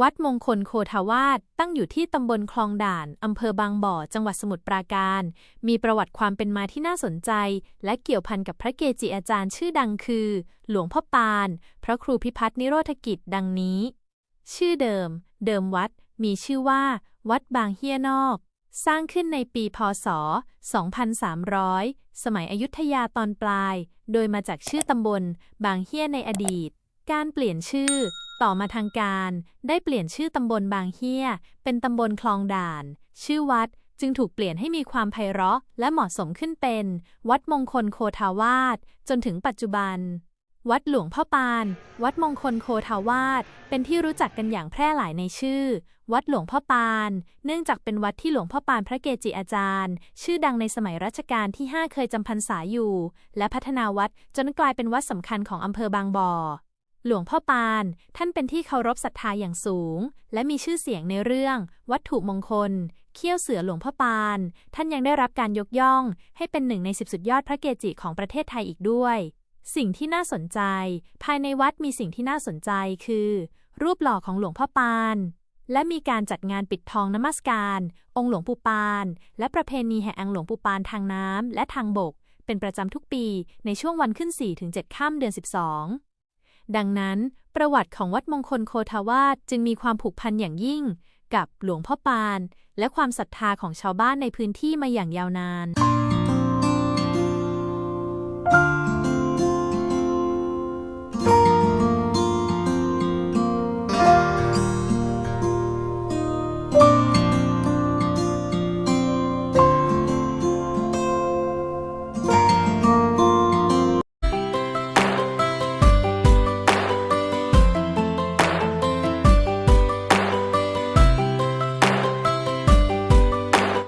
วัดมงคลโคทาวาสตั้งอยู่ที่ตำบลคลองด่าน อำเภอบางบ่อ จังหวัดสมุทรปราการ มีประวัติความเป็นมาที่น่าสนใจ และเกี่ยวพันกับพระเกจิอาจารย์ชื่อดังคือ หลวงพ่อปาน พระครูพิพัฒนิโรธกิจดังนี้ ชื่อเดิม เดิมวัด มีชื่อว่า วัดบางเฮียนอก สร้างขึ้นในปีพศ 2300 สมัยอยุธยาตอนปลาย โดยมาจากชื่อตำบล บางเฮียในอดีตการเปลี่ยนชื่อ ต่อมาทางการได้เปลี่ยนชื่อตำบลบางเฮียเป็นตำบลคลองด่าน ชื่อวัดจึงถูกเปลี่ยนให้มีความไพเราะและเหมาะสมขึ้นเป็น วัดมงคลโคทาวาสจนถึงปัจจุบัน วัดหลวงพ่อปาน วัดมงคลโคทาวาสเป็นที่รู้จักกันอย่างแพร่หลายในชื่อ วัดหลวงพ่อปาน เนื่องจากเป็นวัดที่หลวงพ่อปานพระเกจิอาจารย์ ชื่อดังในสมัยรัชกาลที่ 5 เคยจำพรรษาอยู่ และพัฒนาวัดจนกลายเป็นวัดสำคัญของอำเภอบางบ่อ หลวงพ่อปาน ท่านเป็นที่เคารพศรัทธาอย่างสูง และมีชื่อเสียงในเรื่อง วัตถุมงคล เขี้ยวเสือหลวงพ่อปาน ท่านยังได้รับการยกย่อง ให้เป็นหนึ่งในสิบสุดยอดพระเกจิของประเทศไทยอีกด้วย สิ่งที่น่าสนใจ ภายในวัดมีสิ่งที่น่าสนใจคือ รูปหล่อของหลวงพ่อปาน และมีการจัดงานปิดทองนมัสการ องค์หลวงปู่ปาน และประเพณีแห่องหลวงปู่ปานทางน้ำและทางบก เป็นประจำทุกปีในช่วงวันขึ้น4-7ค่ำเดือน 12 ดังนั้น ประวัติของวัดมงคลโคทาวาสจึงมีความผูกพันอย่างยิ่ง กับหลวงพ่อปาน และความศรัทธาของชาวบ้านในพื้นที่มาอย่างยาวนาน